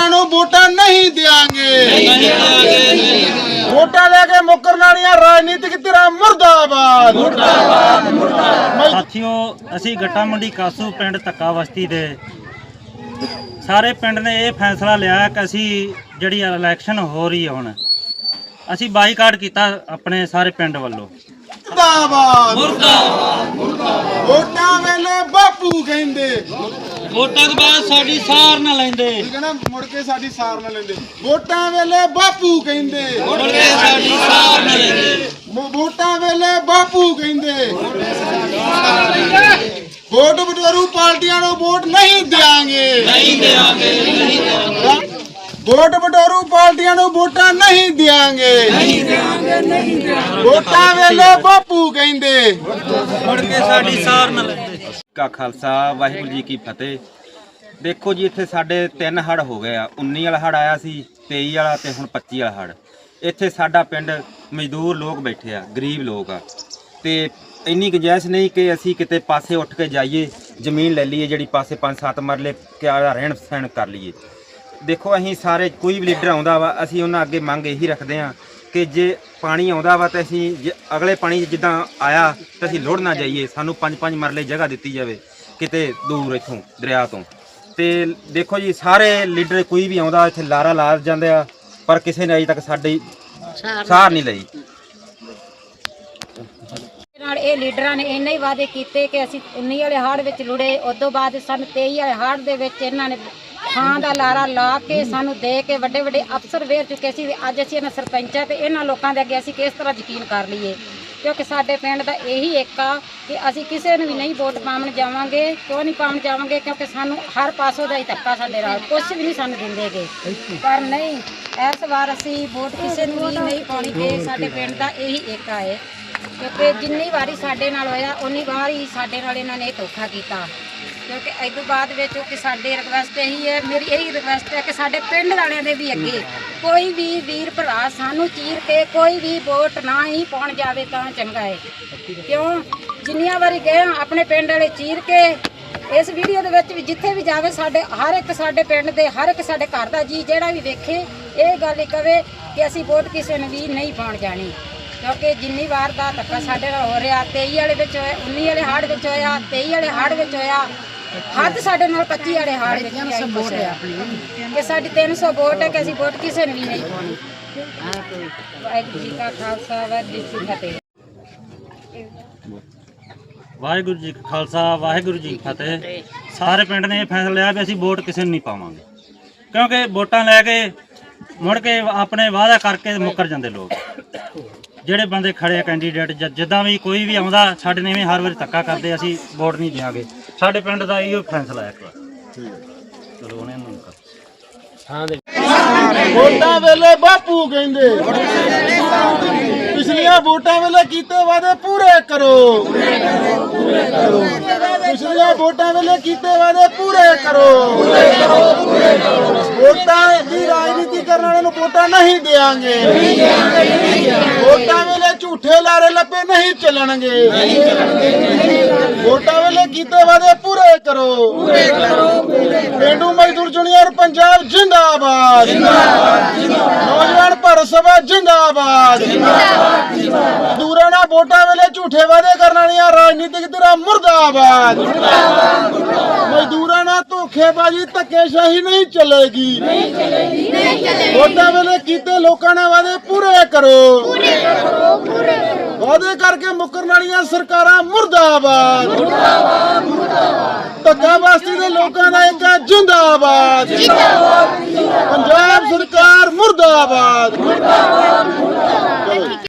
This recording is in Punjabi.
ਪਾਰਟੀਆਂ ਨੂੰ ਵੋਟਾਂ ਨਹੀਂ ਦਿਆਂਗੇ। ਵੋਟਾਂ ਲੈ ਕੇ ਮੁੱਕਰਨ ਵਾਲੀਆਂ ਰਾਜਨੀਤਿਕ ਧਿਰਾਂ ਮੁਰਦਾਬਾਦ। ਸਾਥੀਓ ਅਸੀਂ ਗੱਟਾ ਮੰਡੀ ਕਾਸੂ ਪਿੰਡ ਧੱਕਾ ਬਸਤੀ ਦੇ। ਸਾਰੇ ਪਿੰਡ ਨੇ ਇਹ ਫੈਸਲਾ ਲਿਆ ਕਿ ਅਸੀਂ ਜਿਹੜੀ ਇਲੈਕਸ਼ਨ ਹੋ ਰਹੀ ਹੈ ਹੁਣ ਅਸੀਂ ਬਾਈਕਾਟ ਕੀਤਾ ਆਪਣੇ ਸਾਰੇ ਪਿੰਡ ਵੱਲੋਂ। ਮੁਰਦਾਬਾਦ ਮੁਰਦਾਬਾਦ। ਵੋਟਾਂ ਵੇਲੇ ਬਾਪੂ ਕਹਿੰਦੇ ਵੋਟਾਂ ਤੋਂ ਬਾਅਦ ਸਾਡੀ ਸਾਰ ਨਾ ਲੈਂਦੇ। ਠੀਕ ਹੈ ਨਾ ਮੁੜ ਕੇ ਸਾਡੀ ਸਾਰ ਨਾ ਲੈਂਦੇ। ਵੋਟਾਂ ਵੇਲੇ ਬਾਪੂ ਕਹਿੰਦੇ। ਮੁੜ ਕੇ ਸਾਡੀ ਸਾਰ ਨਾ ਲੈਂਦੇ। ਵੋਟਾਂ ਵੇਲੇ ਬਾਪੂ ਕਹਿੰਦੇ। ਵੋਟ ਬਟੋਰੂ ਪਾਰਟੀਆਂ ਨੂੰ ਵੋਟ ਨਹੀਂ ਦਿਆਂਗੇ। ਨਹੀਂ ਦੇਵਾਂਗੇ ਵੋਟ ਬਟੋਰੂ ਪਾਰਟੀਆਂ ਨੂੰ ਵੋਟਾਂ ਨਹੀਂ ਦਿਆਂਗੇ ਨਹੀਂ ਦਿਆਂਗੇ। ਵੋਟਾਂ ਵੇਲੇ ਬਾਪੂ ਕਹਿੰਦੇ। ਮੁੜ ਕੇ ਸਾਡੀ ਸਾਰ ਨਾ ਲੈਂਦੇ। ਕਾ ਖਾਲਸਾ, ਵਾਹਿਗੁਰੂ ਜੀ ਕੀ ਫਤਿਹ। ਦੇਖੋ ਜੀ, ਇੱਥੇ ਸਾਡੇ ਤਿੰਨ ਹੜ ਹੋ ਗਏ ਆ। 19 ਵਾਲਾ ਹੜ ਆਇਆ ਸੀ 23 ਵਾਲਾ ਤੇ ਹੁਣ 25 ਵਾਲਾ ਹੜ ਇੱਥੇ ਸਾਡਾ ਪਿੰਡ ਮਜ਼ਦੂਰ ਲੋਕ ਬੈਠੇ ਆ, ਗਰੀਬ ਲੋਕ ਆ। ਤੇ ਇੰਨੀ ਗੁੰਜਾਇਸ਼ ਨਹੀਂ ਕਿ ਅਸੀਂ ਕਿਤੇ ਪਾਸੇ ਉੱਠ ਕੇ ਜਾਈਏ, ਜ਼ਮੀਨ ਲੈ ਲਈਏ, ਜਿਹੜੀ ਪਾਸੇ 5-7 ਮਰਲੇ ਕਿਆ ਰਹਿਣ ਸਹਿਣ ਕਰ ਲਈਏ। ਦੇਖੋ, ਅਸੀਂ ਸਾਰੇ ਕੋਈ ਵੀ ਲੀਡਰ ਆਉਂਦਾ ਵਾ, ਅਸੀਂ ਉਹਨਾਂ ਅੱਗੇ ਮੰਗ ਇਹੀ ਰੱਖਦੇ ਆ ਕਿ ਜੇ ਪਾਣੀ ਆਉਂਦਾ ਵਾ ਤਾਂ ਅਸੀਂ ਜੇ ਅਗਲੇ ਪਾਣੀ ਜਿੱਦਾਂ ਆਇਆ ਤਾਂ ਅਸੀਂ ਲੋੜ ਨਾ ਜਾਈਏ ਸਾਨੂੰ ਪੰਜ ਪੰਜ ਮਰਲੇ ਜਗ੍ਹਾ ਦਿੱਤੀ ਜਾਵੇ ਕਿਤੇ ਦੂਰ ਇੱਥੋਂ ਦਰਿਆ ਤੋਂ। ਤੇ ਦੇਖੋ ਜੀ ਸਾਰੇ ਲੀਡਰ ਕੋਈ ਵੀ ਆਉਂਦਾ ਇੱਥੇ ਲਾਰਾ ਲਾ ਜਾਂਦੇ ਆ ਪਰ ਕਿਸੇ ਨੇ ਅਜੇ ਤੱਕ ਸਾਡੀ ਸਾਰ ਨਹੀਂ ਲਈ। ਨਾਲ ਇਹ ਲੀਡਰਾਂ ਨੇ ਇੰਨੇ ਹੀ ਵਾਅਦੇ ਕੀਤੇ ਕਿ ਅਸੀਂ 19 ਵਾਲੇ ਹਾੜ ਵਿੱਚ ਲੁੜੇ ਉਦੋਂ ਬਾਅਦ ਸਨ 23 ਵਾਲੇ ਹਾੜ ਦੇ ਵਿੱਚ ਇਹਨਾਂ ਨੇ ਥਾਂ ਦਾ ਲਾਰਾ ਲਾ ਕੇ ਸਾਨੂੰ ਦੇ ਕੇ ਵੱਡੇ ਵੱਡੇ ਅਫਸਰ ਵੇਰ ਚੁੱਕੇ ਸੀ ਵੀ ਅੱਜ ਅਸੀਂ ਇਹਨਾਂ ਸਰਪੰਚਾਂ ਤੇ ਇਹਨਾਂ ਲੋਕਾਂ ਦੇ ਅੱਗੇ ਅਸੀਂ ਕਿਸ ਤਰ੍ਹਾਂ ਯਕੀਨ ਕਰ ਲਈਏ। ਕਿਉਂਕਿ ਸਾਡੇ ਪਿੰਡ ਦਾ ਇਹੀ ਇੱਕ ਆ ਕਿ ਅਸੀਂ ਕਿਸੇ ਨੂੰ ਵੀ ਨਹੀਂ ਵੋਟ ਪਾਉਣ ਜਾਵਾਂਗੇ, ਕਿਉਂ ਨਹੀਂ ਪਾਉਣ ਜਾਵਾਂਗੇ? ਕਿਉਂਕਿ ਸਾਨੂੰ ਹਰ ਪਾਸੋਂ ਦਾ ਹੀ ਧੱਕਾ ਸਾਡੇ ਨਾਲ ਕੁਝ ਵੀ ਨਹੀਂ ਸਾਨੂੰ ਦਿੰਦੇਗੇ ਪਰ ਨਹੀਂ, ਇਸ ਵਾਰ ਅਸੀਂ ਵੋਟ ਕਿਸੇ ਨੂੰ ਵੀ ਨਹੀਂ ਪਾਉਣੀ ਤੇ ਸਾਡੇ ਪਿੰਡ ਦਾ ਇਹੀ ਇੱਕ ਆ ਹੈ ਕਿਉਂਕਿ ਜਿੰਨੀ ਵਾਰੀ ਸਾਡੇ ਨਾਲ ਹੋਇਆ ਉਨੀ ਵਾਰੀ ਸਾਡੇ ਨਾਲ ਇਹਨਾਂ ਨੇ ਇਹ ਧੋਖਾ ਕੀਤਾ। ਕਿਉਂਕਿ ਇਸ ਤੋਂ ਬਾਅਦ ਵਿੱਚ ਕਿ ਸਾਡੇ ਰਿਕਵੈਸਟ ਇਹੀ ਹੈ ਮੇਰੀ ਇਹੀ ਰਿਕਵੈਸਟ ਹੈ ਕਿ ਸਾਡੇ ਪਿੰਡ ਵਾਲਿਆਂ ਦੇ ਵੀ ਅੱਗੇ ਕੋਈ ਵੀ ਵੀਰ ਭਰਾ ਸਾਨੂੰ ਚੀਰ ਕੇ ਕੋਈ ਵੀ ਵੋਟ ਨਾ ਹੀ ਪਾਉਣ ਜਾਵੇ ਤਾਂ ਚੰਗਾ ਹੈ। ਕਿਉਂ? ਜਿੰਨੀਆਂ ਵਾਰੀ ਗਏ ਹਾਂ, ਆਪਣੇ ਪਿੰਡ ਵਾਲੇ ਚੀਰ ਕੇ ਇਸ ਵੀਡੀਓ ਦੇ ਵਿੱਚ ਵੀ ਜਿੱਥੇ ਵੀ ਜਾਵੇ ਸਾਡੇ ਹਰ ਇੱਕ ਸਾਡੇ ਪਿੰਡ ਦੇ ਹਰ ਇੱਕ ਸਾਡੇ ਘਰ ਦਾ ਜੀ ਜਿਹੜਾ ਵੀ ਵੇਖੇ ਇਹ ਗੱਲ ਹੀ ਕਵੇ ਕਿ ਅਸੀਂ ਵੋਟ ਕਿਸੇ ਨੂੰ ਵੀ ਨਹੀਂ ਪਾਉਣ ਜਾਣੀ। ਕਿਉਂਕਿ ਜਿੰਨੀ ਵਾਰ ਦਾ ਧੱਕਾ ਸਾਡੇ ਨਾਲ ਹੋ ਰਿਹਾ 23 ਵਾਲੇ ਵਿੱਚ ਹੋਇਆ 19 ਵਾਲੇ ਹਾੜ ਵਿੱਚ ਹੋਇਆ 23 ਵਾਲੇ ਹਾੜ ਵਿੱਚ ਹੋਇਆ ਹੱਦ ਸਾਡੇ ਨਾਲ 25 ਵਾਲੇ ਹਾੜ ਹੈ ਕਿ ਸਾਡੀ 300 ਵੋਟ ਹੈ ਕਿ ਅਸੀਂ ਵੋਟ ਕਿਸੇ ਨੂੰ ਵੀ ਨਹੀਂ ਪਾਉਣੀ ਵਾਹਿਗੁਰੂ ਜੀ ਕਾ ਖਾਲਸਾ ਵਾਹਿਗੁਰੂ ਜੀ ਕੀ ਫਤਿਹ। ਵਾਹਿਗੁਰੂ ਜੀ ਕਾ ਖਾਲਸਾ ਵਾਹਿਗੁਰੂ ਜੀ ਕੀ ਫਤਿਹ। ਸਾਰੇ ਪਿੰਡ ਨੇ ਇਹ ਫੈਸਲਾ ਲਿਆ ਵੀ ਅਸੀਂ ਵੋਟ ਕਿਸੇ ਨੂੰ ਨਹੀਂ ਪਾਵਾਂਗੇ। ਕਿਉਂਕਿ ਵੋਟਾਂ ਲੈ ਕੇ ਮੁੜ ਕੇ ਆਪਣੇ ਵਾਅਦਾ ਕਰਕੇ ਮੁੱਕਰ ਜਾਂਦੇ ਲੋਕ। ਜਿਹੜੇ ਬੰਦੇ ਖੜੇ ਆ ਕੈਂਡੀਡੇਟ ਜ- ਜਿੱਦਾਂ ਵੀ ਕੋਈ ਵੀ ਆਉਂਦਾ ਸਾਡੇ ਨੇ ਵੀ ਹਰ ਵਾਰੀ ਧੱਕਾ ਕਰਦੇ ਅਸੀਂ ਵੋਟ ਨਹੀਂ ਦਿਆਂਗੇ। ਸਾਡੇ ਪਿੰਡ ਦਾ ਇਹੋ ਫੈਸਲਾ ਹੈ ਇੱਕ ਵਾਰ। ਚਲੋ ਉਹਨੇ ਨੂੰ ਕਰ ਵੋਟਾਂ ਵੇਲੇ ਬਾਪੂ ਕਹਿੰਦੇ, ਪਿਛਲੀਆਂ ਵੋਟਾਂ ਵੇਲੇ ਕੀਤੇ ਵਾਅਦੇ ਪੂਰੇ ਕਰੋ। ਪਿਛਲੀਆਂ ਵੋਟਾਂ ਵੇਲੇ ਕੀਤੇ ਵਾਅਦੇ ਪੂਰੇ ਕਰੋ। ਵੋਟਾਂ ਦੀ ਰਾਜਨੀਤੀ ਕਰਨ ਵਾਲਿਆਂ ਨੂੰ ਵੋਟਾਂ ਨਹੀਂ ਦੇਾਂਗੇ ਵੋਟਾਂ ਵੇਲੇ ਝੂਠੇ ਲਾਰੇ ਲੱਪੇ ਨਹੀਂ ਚੱਲਣਗੇ। ਵੋਟਾਂ ਵੇਲੇ ਕੀਤੇ ਵਾਅਦੇ ਪੂਰੇ ਕਰੋ ਪੇਂਡੂ ਮਜ਼ਦੂਰ ਯੂਨੀਅਨ ਪੰਜਾਬ ਜਿੰਦਾਬਾਦ। ਨੌਜਵਾਨ ਭਾਰਤ ਸਭਾ ਜਿੰਦਾਬਾਦ। ਮਜ਼ਦੂਰਾਂ ਨਾਲ ਵੋਟਾਂ ਵੇਲੇ ਝੂਠੇ ਵਾਅਦੇ ਕਰਨ ਵਾਲੀਆਂ ਰਾਜਨੀਤਿਕ ਧਿਰਾਂ ਮੁਰਦਾਬਾਦ। ਮਜ਼ਦੂਰਾਂ ਨਾਲ ਧੋਖੇਬਾਜ਼ੀ ਧੱਕੇਸ਼ਾਹੀ ਨਹੀਂ ਚੱਲੇਗੀ। ਵੋਟਾਂ ਵੇਲੇ ਕੀਤੇ ਲੋਕਾਂ ਨਾਲ ਵਾਅਦੇ ਪੂਰੇ ਕਰੋ। ਵਾਅਦੇ ਕਰਕੇ ਮੁੱਕਰਨ ਵਾਲੀਆਂ ਸਰਕਾਰਾਂ ਮੁਰਦਾਬਾਦ। ਧੱਕਾ ਬਸਤੀ ਦੇ ਲੋਕਾਂ ਦਾ ਇੱਕ ਹੈ ਜਿੰਦਾਬਾਦ। ਪੰਜਾਬ ਸਰਕਾਰ ਮੁਰਦਾਬਾਦ।